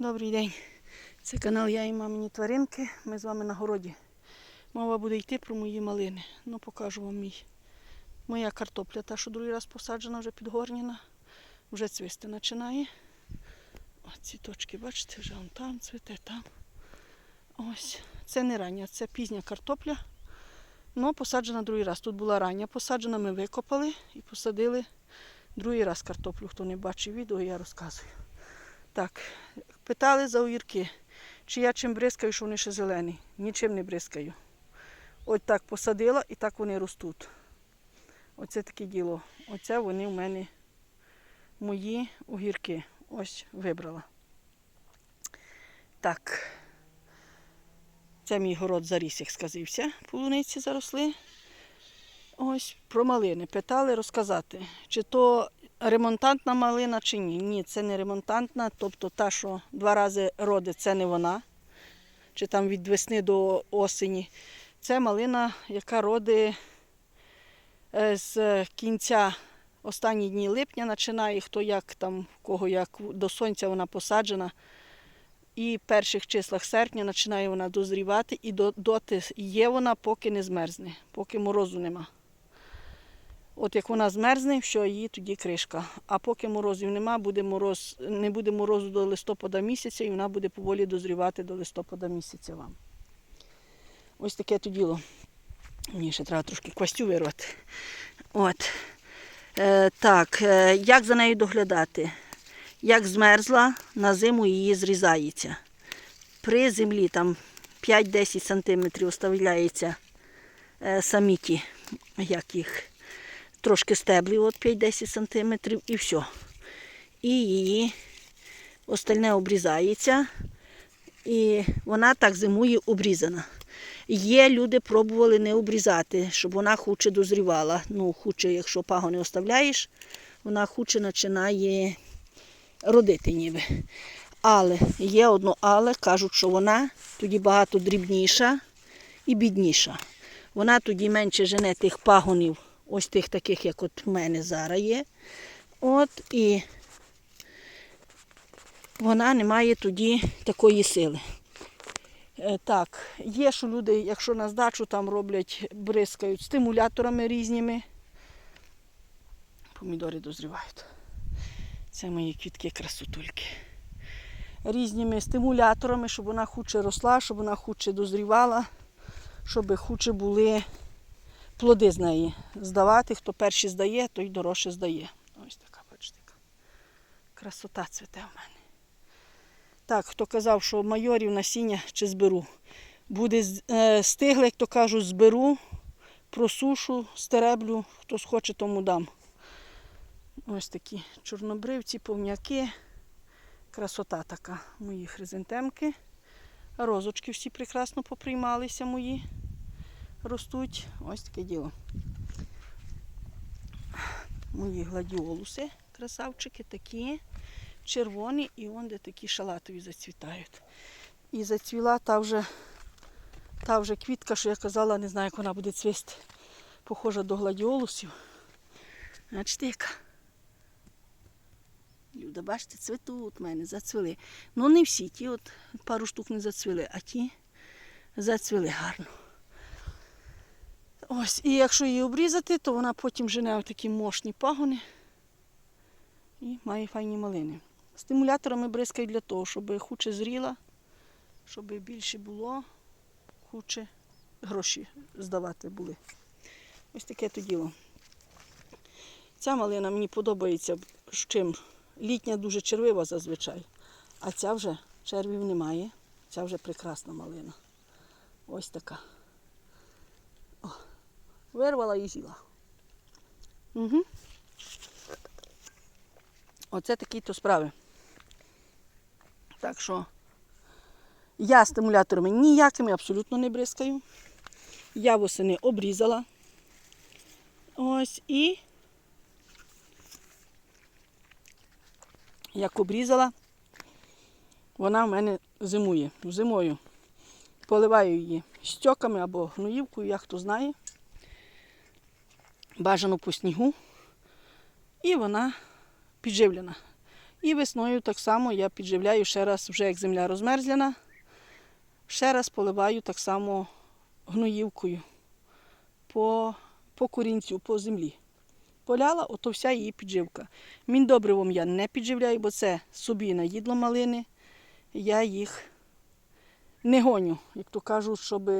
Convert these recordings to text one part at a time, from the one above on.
Добрий день. Це канал Я і мамині тваринки. Ми з вами на городі. Мова буде йти про мої малини. Ну, покажу вам мій. Моя картопля, та, що другий раз посаджена, вже підгорнена. Вже цвісти починає. Ось ці точки, бачите, вже он там цвіте, там. Ось. Це не рання, це пізня картопля. Ну, посаджена другий раз. Тут була рання посаджена, ми викопали і посадили другий раз картоплю. Хто не бачив відео, я розказую. Так, питали за огірки, чи я чим бризкаю, що вони ще зелені. Нічим не бризкаю. Ось так посадила і так вони ростуть. Оце таке діло. Оце вони в мене мої огірки. Ось вибрала. Так. Це мій город заріс, як сказився. Полуниці заросли. Ось про малини. Питали розказати, чи то ремонтантна малина, чи ні. Ні, це не ремонтантна, тобто та, що два рази родить, це не вона. Чи там від весни до осені. Це малина, яка родить е, з кінця останні дні липня, починає хто як там, кого як до сонця вона посаджена. І в перших числах серпня починає вона дозрівати, і доти є вона, поки не змерзне, поки морозу нема. От як вона змерзне, що її тоді кришка. А поки морозів нема, буде мороз, не буде морозу до листопада місяця, і вона буде поволі дозрівати до листопада місяця вам. Ось таке то діло. Мені ще треба трошки квастю вирвати. От. Е, так, е, як за нею доглядати? Як змерзла, на зиму її зрізається. При землі там 5-10 см оставляється е, самі ті, як їх, трошки стеблі, от 5-10 см і все. І її остальне обрізається. І вона так зимує обрізана. Є люди пробували не обрізати, щоб вона хуче дозрівала. Ну, хуче, якщо пагони оставляєш, вона хуче починає родити ніби. Але є одно але, кажуть, що вона тоді багато дрібніша і бідніша. Вона тоді менше жене тих пагонів, ось тих таких, як от в мене зараз є. От і вона не має тоді такої сили. Е, Так, є, що люди, якщо на здачу там роблять, бризкають стимуляторами різними. Помідори дозрівають. Це мої квітки красотульки. Різними стимуляторами, щоб вона хуче росла, щоб вона хуче дозрівала, щоб хуче були плоди з неї здавати. Хто перший здає, той дорожче здає. Ось така, бачите, красота цвіте в мене. Так, хто казав, що майорів насіння чи зберу. Буде е, стигле, як то кажуть, зберу, просушу, стереблю, хто схоче, тому дам. Ось такі чорнобривці, повняки. Красота така. Мої хризантемки. Розочки всі прекрасно поприймалися мої. Ростуть. Ось таке діло. Мої гладіолуси, красавчики такі, червоні і вон де такі шалатові зацвітають. І зацвіла та вже, та вже квітка, що я казала, не знаю, як вона буде цвісти. Похожа до гладіолусів. Бачите, яка. Люда, бачите, цвітуть в мене, зацвіли. Ну не всі, ті от пару штук не зацвіли, а ті зацвіли гарно. Ось, і якщо її обрізати, то вона потім жене такі мощні пагони і має файні малини. Стимуляторами бризкають для того, щоб хуче зріла, щоб більше було, хуче гроші здавати були. Ось таке то діло. Ця малина мені подобається з чим. Літня дуже червива зазвичай, а ця вже червів немає. Ця вже прекрасна малина. Ось така. Вирвала і з'їла. Угу. Оце такі то справи. Так що я стимуляторами ніякими абсолютно не бризкаю. Я восени обрізала. Ось і як обрізала, вона в мене зимує. Зимою поливаю її стьоками або гноївкою, як хто знає. Бажано по снігу. І вона підживлена. І весною так само я підживляю ще раз, вже як земля розмерзляна, ще раз поливаю так само гноївкою по, по корінцю, по землі. Поляла, ото вся її підживка. Міндобривом я не підживляю, бо це собі на їдло малини. Я їх не гоню, як то кажуть, щоб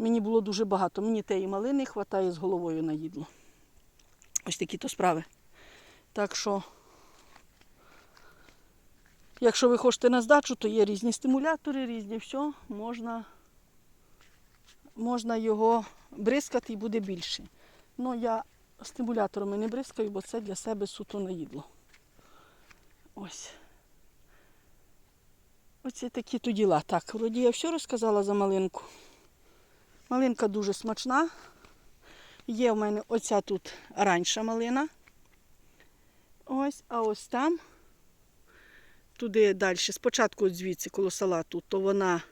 мені було дуже багато. Мені тієї малини вистачає з головою на їдло. Ось такі то справи. Так що, якщо ви хочете на здачу, то є різні стимулятори, різні все, можна, можна його бризкати і буде більше. Ну, я стимуляторами не бризкаю, бо це для себе суто на їдло. Ось. Оце такі то діла. Так, вроді я все розказала за малинку. Малинка дуже смачна. Є в мене оця тут раньша малина. Ось, а ось там, туди далі, спочатку от звідси коло салату, то вона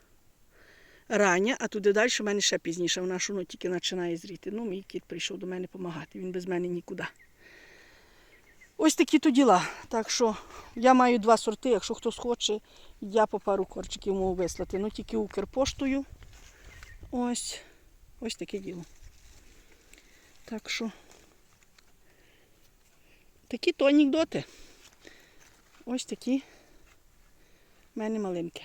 рання, а туди далі в мене ще пізніше. Вона ж воно тільки починає зріти. Ну, мій кіт прийшов до мене допомагати, він без мене нікуди. Ось такі то діла. Так що я маю два сорти, якщо хтось хоче, я по пару корчиків можу вислати. Ну тільки Укрпоштою. Ось, ось таке діло. Так що такі то анекдоти. Ось такі в мене малинки.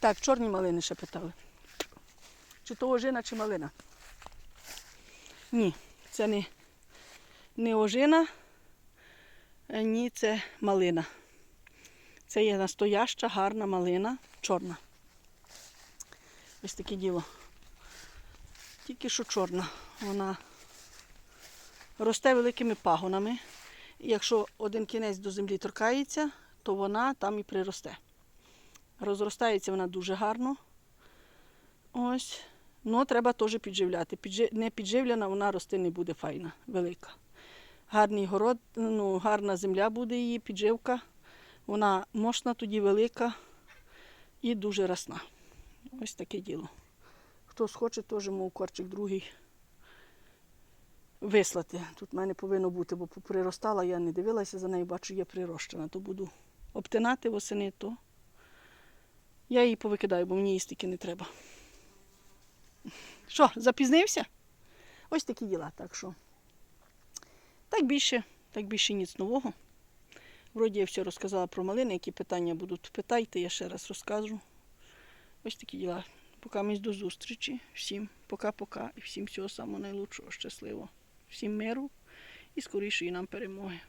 Так, чорні малини ще питали. Чи то ожина, чи малина? Ні, це не, не ожина, е, ні, це малина. Це є настояща, гарна малина, чорна. Ось таке діло. Тільки що чорна. Вона росте великими пагонами. І якщо один кінець до землі торкається, то вона там і приросте. Розростається вона дуже гарно. Ось. Ну, треба теж підживляти. Піджи... Не підживлена, вона рости не буде файна, велика. Гарний город, ну, гарна земля буде її, підживка. Вона мощна тоді велика і дуже росна. Ось таке діло. Хто схоче, теж мов корчик другий вислати. Тут в мене повинно бути, бо приростала, я не дивилася за нею, бачу, є прирощена. То буду обтинати восени, то я її повикидаю, бо мені її стільки не треба. Що, запізнився? Ось такі діла. Так що. Так більше, так більше ніц нового. Вроді я все розказала про малини, які питання будуть, питайте, я ще раз розкажу. Ось такі діла. Поки до зустрічі. Всім пока-пока і всім всього самого найлучшого, щасливого. Всім миру і скорішої нам перемоги.